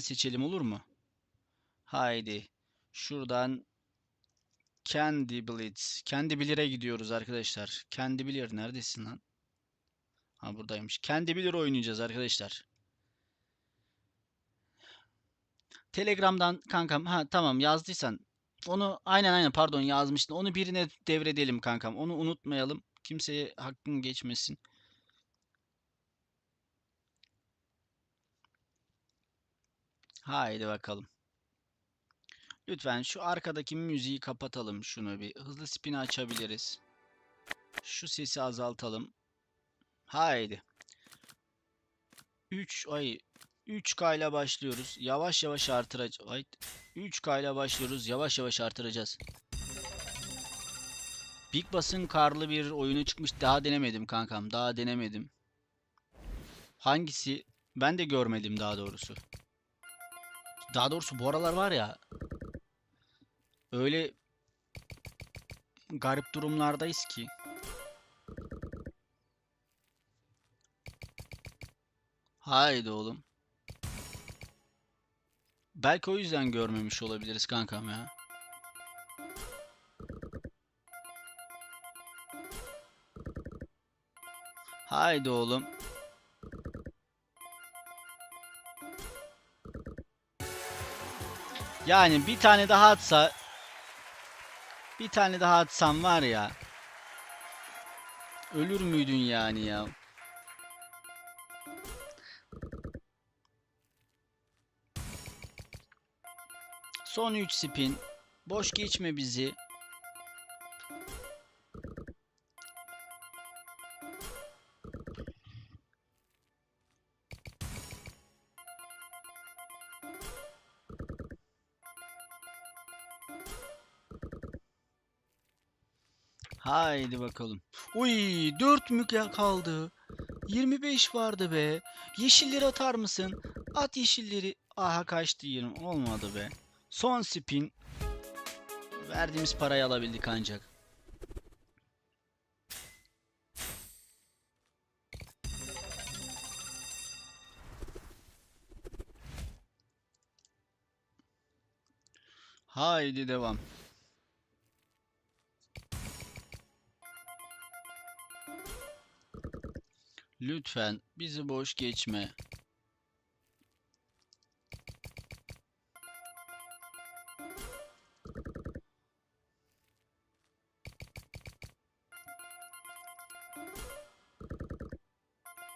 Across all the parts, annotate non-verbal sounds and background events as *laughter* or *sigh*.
seçelim olur mu? Haydi. Şuradan Candy Blitz. Candy Blit'e gidiyoruz arkadaşlar. Candy Blit neredesin lan? Ha buradaymış. Candy Blit oynayacağız arkadaşlar. Telegram'dan kankam. Ha tamam yazdıysan. Onu aynen aynen pardon yazmıştın. Onu birine devredelim kankam. Onu unutmayalım. Kimseye hakkın geçmesin. Haydi bakalım. Lütfen şu arkadaki müziği kapatalım şunu bir. Hızlı spin açabiliriz. Şu sesi azaltalım. Haydi. 3 ay 3K ile başlıyoruz. Yavaş yavaş artıracağız. Ay 3K ile başlıyoruz. Yavaş yavaş artıracağız. Big Boss'ın karlı bir oyunu çıkmış. Daha denemedim kankam. Daha denemedim. Hangisi? Ben de görmedim daha doğrusu. Daha doğrusu bu aralar var ya öyle garip durumlardayız ki. Haydi oğlum. Belki o yüzden görmemiş olabiliriz kankam ya. Haydi oğlum. Yani bir tane daha atsa bir tane daha atsam var ya ölür müydün yani ya? Son 3 spin. Boş geçme bizi. Haydi bakalım. Uy 4 mü ya- kaldı? 25 vardı be. Yeşilleri atar mısın? At yeşilleri. Aha kaçtı 20. Olmadı be. Son spin. Verdiğimiz parayı alabildik ancak. Haydi devam. Lütfen bizi boş geçme.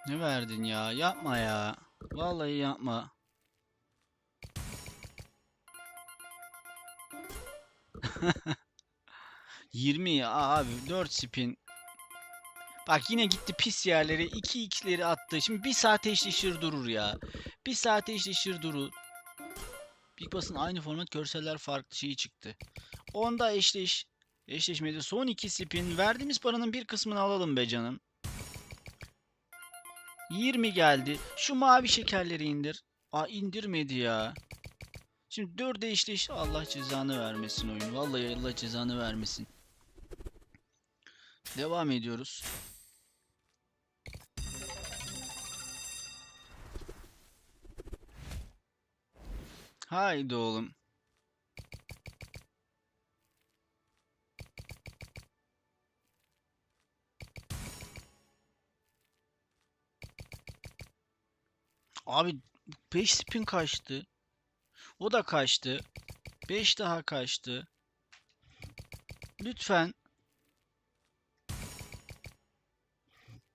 Ne verdin ya? Yapma ya. Vallahi yapma. *laughs* Yirmi ya abi 4 spin. Bak yine gitti pis yerlere 2 x'leri attı. Şimdi bir saate eşleşir durur ya. Bir saate eşleşir durur. Big Boss'ın aynı format görseller farklı şeyi çıktı. Onda eşleş. Eşleşmedi. Son 2 spin. Verdiğimiz paranın bir kısmını alalım be canım. 20 geldi. Şu mavi şekerleri indir. Aa indirmedi ya. Şimdi 4'e eşleş. Allah cezanı vermesin oyun. Vallahi Allah cezanı vermesin. Devam ediyoruz. Haydi oğlum. Abi 5 spin kaçtı. O da kaçtı. 5 daha kaçtı. Lütfen.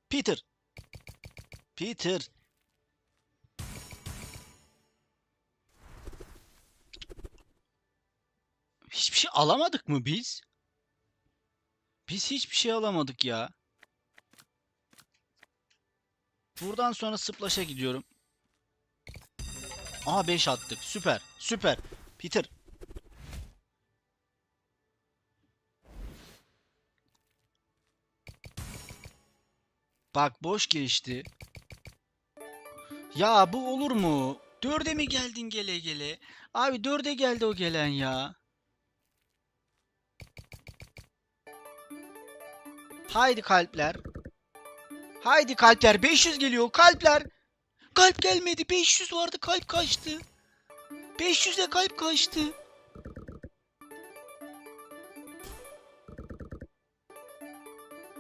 Peter. Peter. Alamadık mı biz? Biz hiçbir şey alamadık ya. Buradan sonra Splasha gidiyorum. Aha 5 attık. Süper. Süper. Peter. Bak boş geçti. Ya bu olur mu? Dörde mi geldin gele gele? Abi dörde geldi o gelen ya. Haydi kalpler. Haydi kalpler. 500 geliyor. Kalpler. Kalp gelmedi. 500 vardı. Kalp kaçtı. 500'e kalp kaçtı.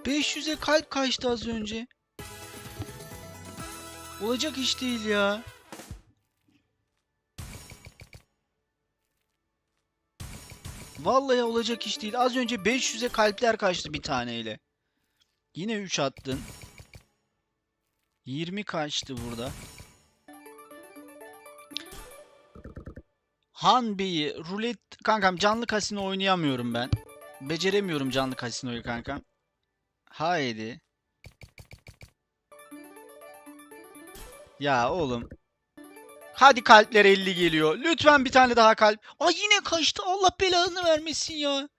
...500'e kalp kaçtı az önce. Olacak iş değil ya. Vallahi olacak iş değil. Az önce 500'e kalpler kaçtı bir taneyle. Yine 3 attın. 20 kaçtı burada. Han Bey'i rulet kankam canlı kasino oynayamıyorum ben. Beceremiyorum canlı kasinoyu kankam. Haydi. Ya oğlum. Hadi kalpler 50 geliyor. Lütfen bir tane daha kalp. Ay yine kaçtı. Allah belanı vermesin ya.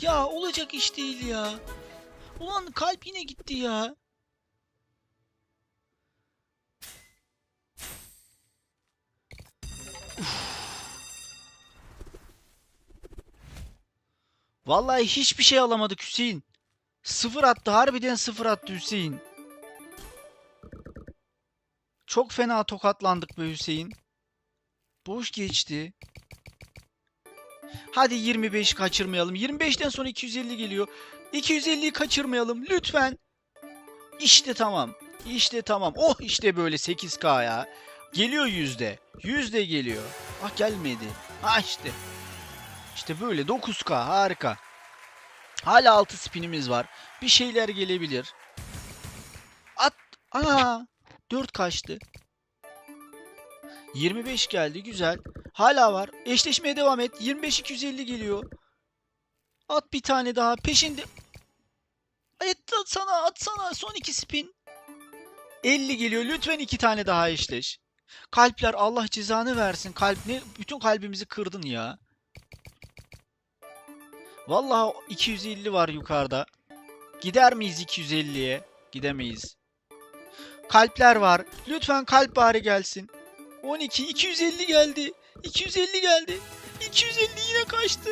Ya olacak iş değil ya. Ulan kalp yine gitti ya. Vallahi hiçbir şey alamadık Hüseyin. Sıfır attı. Harbiden sıfır attı Hüseyin. Çok fena tokatlandık be Hüseyin. Boş geçti. Hadi 25 kaçırmayalım. 25'ten sonra 250 geliyor. 250'yi kaçırmayalım lütfen. İşte tamam. İşte tamam. Oh işte böyle 8K ya. Geliyor yüzde. Yüzde geliyor. Ah gelmedi. Ha işte. İşte böyle 9K harika. Hala 6 spinimiz var. Bir şeyler gelebilir. At. Ana. 4 kaçtı. 25 geldi güzel. Hala var. Eşleşmeye devam et. 25 250 geliyor. At bir tane daha. Peşinde. At sana at sana. Son iki spin. 50 geliyor. Lütfen iki tane daha eşleş. Kalpler Allah cezanı versin. Kalp ne? Bütün kalbimizi kırdın ya. Vallahi 250 var yukarıda. Gider miyiz 250'ye? Gidemeyiz. Kalpler var. Lütfen kalp bari gelsin. 12 250 geldi. 250 geldi. 250 yine kaçtı.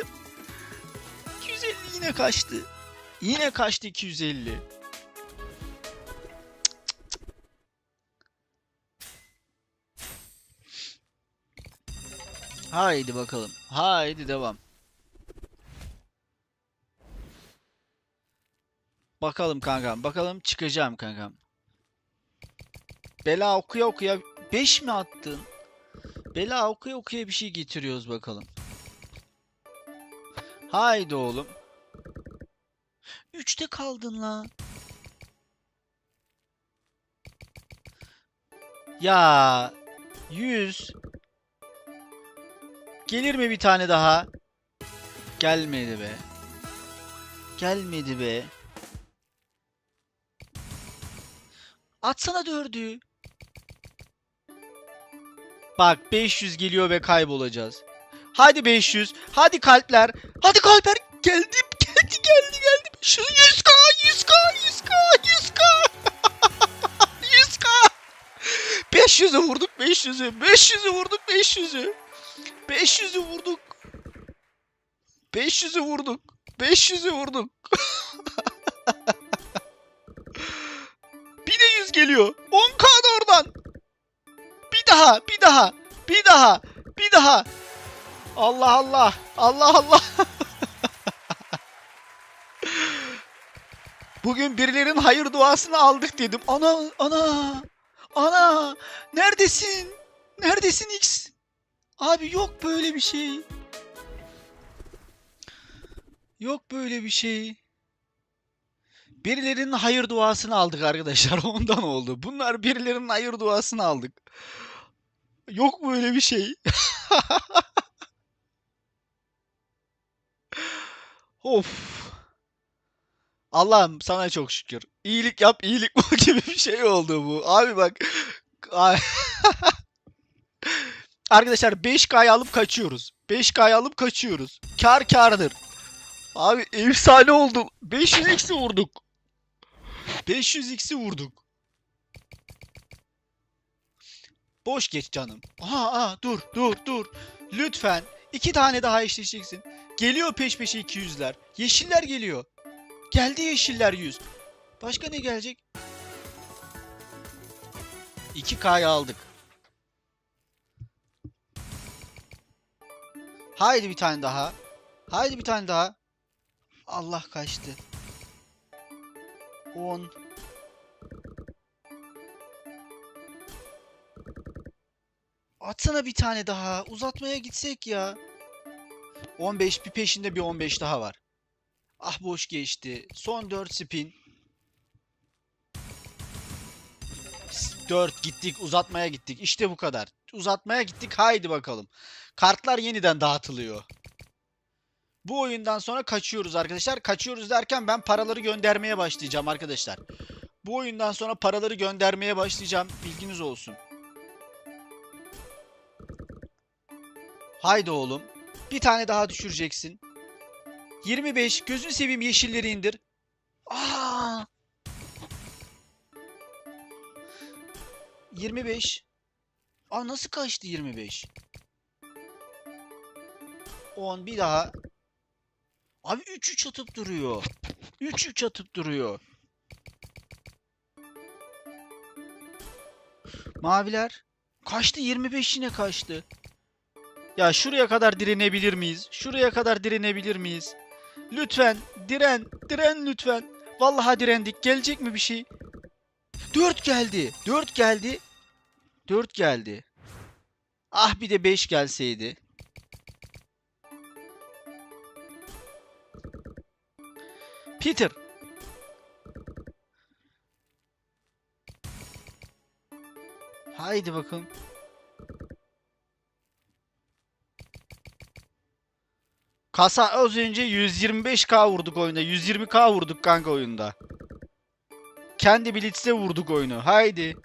250 yine kaçtı. Yine kaçtı 250. Haydi bakalım. Haydi devam. Bakalım kankam. Bakalım çıkacağım kankam. Bela okuya okuya 5 mi attın? Bela okuya okuya bir şey getiriyoruz bakalım. Haydi oğlum. 3'te kaldın lan. Ya 100 Gelir mi bir tane daha? Gelmedi be. Gelmedi be. Atsana dördü. Bak 500 geliyor ve kaybolacağız. Hadi 500. Hadi kalpler. Hadi kalpler. *laughs* Geldi. Geldi geldi geldi. Şu 100k 100k 100k 100k. 100k. 500'ü vurduk 500'ü. 500'ü vurduk 500'ü. 500'ü vurduk. 500'ü vurduk. 500'ü vurduk. *laughs* bir de 100 geliyor. 10k da oradan. Bir daha, bir daha, bir daha, bir daha. Allah Allah, Allah Allah. *laughs* Bugün birilerinin hayır duasını aldık dedim. Ana, ana, ana, neredesin? Neredesin X? Abi yok böyle bir şey. Yok böyle bir şey. Birilerinin hayır duasını aldık arkadaşlar. *laughs* Ondan oldu. Bunlar birilerinin hayır duasını aldık. Yok böyle bir şey. *laughs* of. Allah'ım sana çok şükür. İyilik yap, iyilik *laughs* bul gibi bir şey oldu bu. Abi bak. *laughs* Arkadaşlar 5K'yı alıp kaçıyoruz. 5K'yı alıp kaçıyoruz. Kar kardır. Abi efsane oldu. 500x'i vurduk. 500x'i vurduk. Boş geç canım. Aha, aha dur dur dur. Lütfen iki tane daha eşleşeceksin. Geliyor peş peşe 200'ler. Yeşiller geliyor. Geldi yeşiller 100. Başka ne gelecek? 2K'yı aldık. Haydi bir tane daha. Haydi bir tane daha. Allah kaçtı. 10 Atsana bir tane daha. Uzatmaya gitsek ya. 15 bir peşinde bir 15 daha var. Ah boş geçti. Son 4 spin. 4 gittik uzatmaya gittik. İşte bu kadar. Uzatmaya gittik haydi bakalım. Kartlar yeniden dağıtılıyor. Bu oyundan sonra kaçıyoruz arkadaşlar. Kaçıyoruz derken ben paraları göndermeye başlayacağım arkadaşlar. Bu oyundan sonra paraları göndermeye başlayacağım. Bilginiz olsun. Haydi oğlum. Bir tane daha düşüreceksin. 25. Gözünü seveyim yeşilleri indir. Aa! 25. Aa nasıl kaçtı 25? 10 bir daha. Abi 3-3 atıp duruyor. 3-3 atıp duruyor. Maviler. Kaçtı 25 yine kaçtı. Ya şuraya kadar direnebilir miyiz? Şuraya kadar direnebilir miyiz? Lütfen diren, diren lütfen. Vallahi direndik. Gelecek mi bir şey? 4 geldi. 4 geldi. 4 geldi. Ah bir de 5 gelseydi. Peter. Haydi bakalım. Kasa az önce 125k vurduk oyunda. 120k vurduk kanka oyunda. Kendi blitz'e vurduk oyunu. Haydi.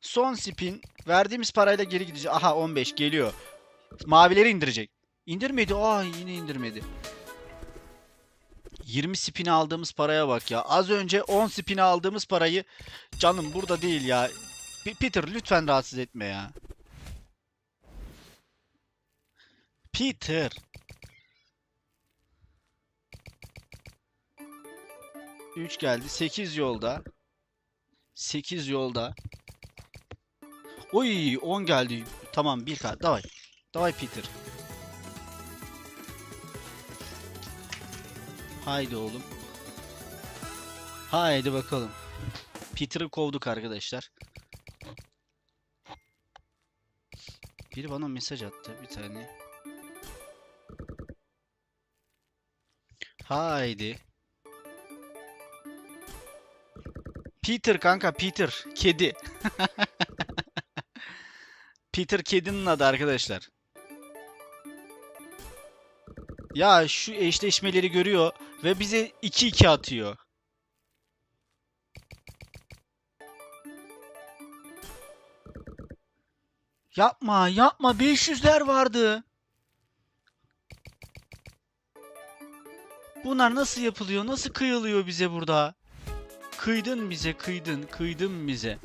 Son spin. Verdiğimiz parayla geri gideceğiz. Aha 15 geliyor. Mavileri indirecek. İndirmedi. Aa yine indirmedi. 20 spin aldığımız paraya bak ya. Az önce 10 spin aldığımız parayı canım burada değil ya. Peter lütfen rahatsız etme ya. Peter. 3 geldi. 8 yolda. 8 yolda. Oy 10 geldi. Tamam bir kart. Davay. Davay Peter. Haydi oğlum. Haydi bakalım. Peter'ı kovduk arkadaşlar. Biri bana mesaj attı bir tane. Haydi. Peter kanka Peter. Kedi. *laughs* Peter kedinin adı arkadaşlar. Ya şu eşleşmeleri görüyor ve bize 2-2 atıyor. Yapma, yapma. 500'ler vardı. Bunlar nasıl yapılıyor? Nasıl kıyılıyor bize burada? Kıydın bize, kıydın, kıydın bize.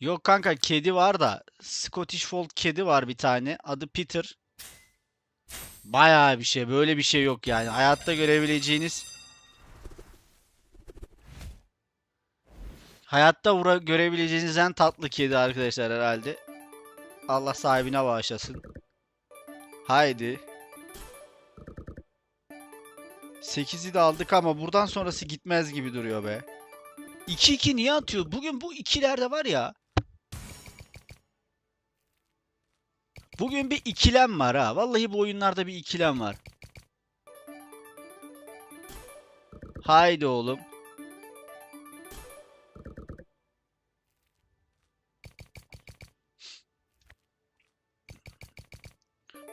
Yok kanka kedi var da Scottish Fold kedi var bir tane. Adı Peter. Bayağı bir şey. Böyle bir şey yok yani. Hayatta görebileceğiniz Hayatta vura görebileceğiniz en tatlı kedi arkadaşlar herhalde. Allah sahibine bağışlasın. Haydi. 8'i de aldık ama buradan sonrası gitmez gibi duruyor be. 2-2 niye atıyor? Bugün bu ikilerde var ya. Bugün bir ikilem var ha. Vallahi bu oyunlarda bir ikilem var. Haydi oğlum.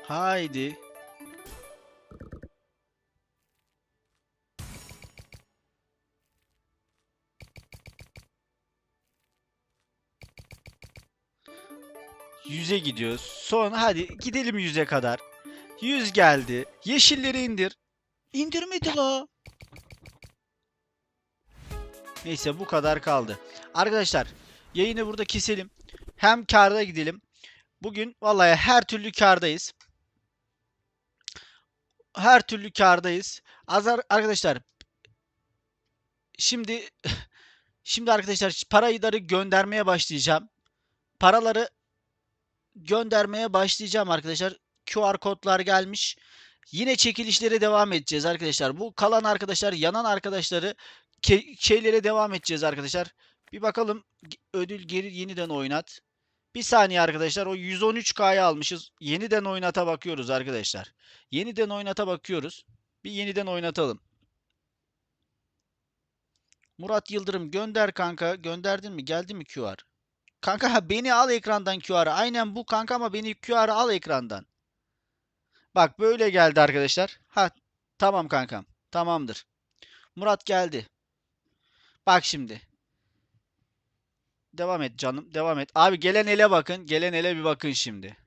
Haydi. Yüze gidiyoruz. Son hadi gidelim yüze kadar. Yüz geldi. Yeşilleri indir. İndirmedi la. Neyse bu kadar kaldı. Arkadaşlar yayını burada keselim. Hem karda gidelim. Bugün vallahi her türlü kardayız. Her türlü kardayız. Azar arkadaşlar şimdi *laughs* şimdi arkadaşlar parayları göndermeye başlayacağım. Paraları göndermeye başlayacağım arkadaşlar. QR kodlar gelmiş. Yine çekilişlere devam edeceğiz arkadaşlar. Bu kalan arkadaşlar, yanan arkadaşları şeylere devam edeceğiz arkadaşlar. Bir bakalım ödül geri yeniden oynat. Bir saniye arkadaşlar. O 113K'yı almışız. Yeniden oynata bakıyoruz arkadaşlar. Yeniden oynata bakıyoruz. Bir yeniden oynatalım. Murat Yıldırım gönder kanka. Gönderdin mi? Geldi mi QR? Kanka ha, beni al ekrandan QR'ı. Aynen bu kanka ama beni QR'ı al ekrandan. Bak böyle geldi arkadaşlar. Ha tamam kankam. Tamamdır. Murat geldi. Bak şimdi. Devam et canım. Devam et. Abi gelen ele bakın. Gelen ele bir bakın şimdi.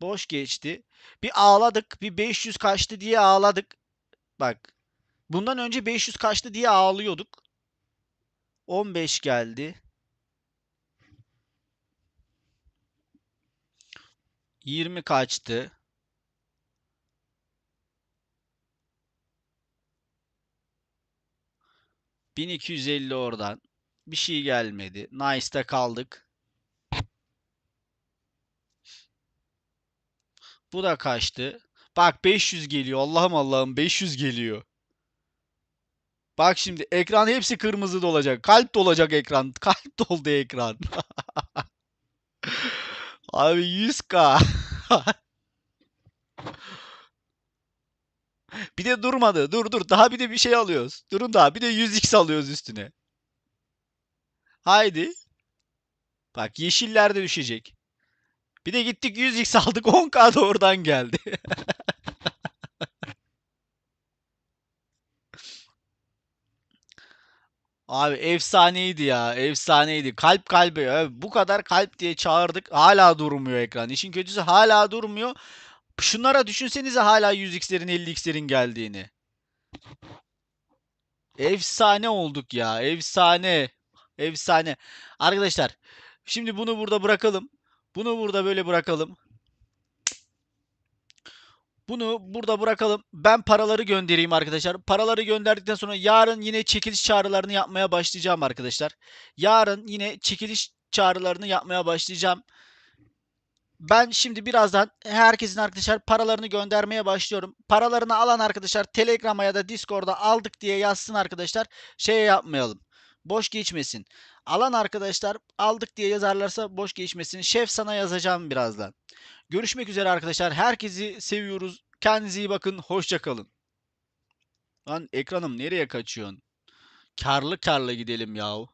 Boş geçti. Bir ağladık. Bir 500 kaçtı diye ağladık. Bak. Bundan önce 500 kaçtı diye ağlıyorduk. 15 geldi. 20 kaçtı. ...1250 oradan. Bir şey gelmedi. Nice'da kaldık. Bu da kaçtı. Bak 500 geliyor. Allah'ım Allah'ım 500 geliyor. Bak şimdi ekran hepsi kırmızı dolacak. Kalp dolacak ekran. *laughs* Kalp doldu ekran. *laughs* Abi 100k. *laughs* Bir de durmadı. Dur dur. Daha bir de bir şey alıyoruz. Durun daha. Bir de 100x alıyoruz üstüne. Haydi. Bak yeşiller de düşecek. Bir de gittik 100x aldık. *laughs* 10k da oradan geldi. *laughs* Abi efsaneydi ya. Efsaneydi. Kalp kalbe. ya. Bu kadar kalp diye çağırdık. Hala durmuyor ekran. İşin kötüsü hala durmuyor. Şunlara düşünsenize hala 100x'lerin 50x'lerin geldiğini. Efsane olduk ya. Efsane. Efsane. Arkadaşlar şimdi bunu burada bırakalım. Bunu burada böyle bırakalım. Bunu burada bırakalım. Ben paraları göndereyim arkadaşlar. Paraları gönderdikten sonra yarın yine çekiliş çağrılarını yapmaya başlayacağım arkadaşlar. Yarın yine çekiliş çağrılarını yapmaya başlayacağım. Ben şimdi birazdan herkesin arkadaşlar paralarını göndermeye başlıyorum. Paralarını alan arkadaşlar Telegram'a ya da Discord'a aldık diye yazsın arkadaşlar. Şey yapmayalım. Boş geçmesin. Alan arkadaşlar aldık diye yazarlarsa boş geçmesin. Şef sana yazacağım birazdan. Görüşmek üzere arkadaşlar. Herkesi seviyoruz. Kendinize iyi bakın. Hoşça kalın. Lan ekranım nereye kaçıyorsun? Karlı karlı gidelim yahu.